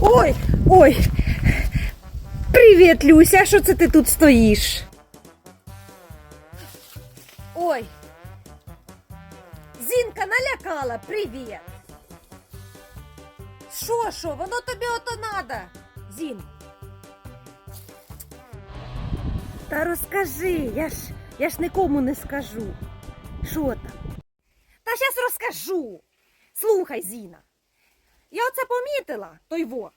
Ой, ой. Привіт, Люся, що це ти тут стоїш? Ой. Зінка налякала, привіт. Що, що, воно тобі ото надо, Зін? Та розкажи, я ж, я ж нікому не скажу. Що там? Та зараз розкажу. Слухай, Зіна. Я оце помітила, той во.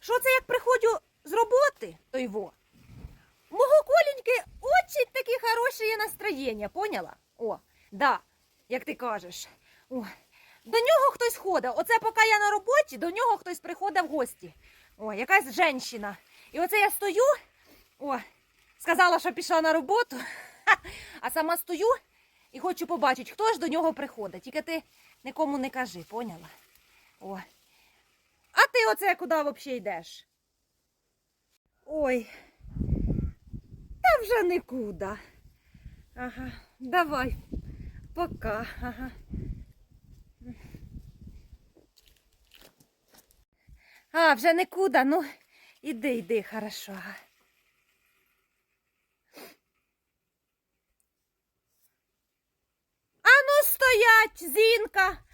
Що це як приходжу з роботи, той во. Мого Коліньки очень таке хороше настроєння, поняла? О, да, як ти кажеш. О, до нього хтось ходить. Оце поки я на роботі, до нього хтось приходить в гості. О, якась жінка. І оце я стою, о, сказала, що пішла на роботу, а сама стою і хочу побачити, хто ж до нього приходить. Тільки ти нікому не кажи, поняла? О. А ти оце куди взагалі йдеш? Ой. Та вже нікуди. Ага, давай. Пока. Ага. А, вже нікуди, ну, іди, іди, хорошо. ага. Ану стоять, Зінка!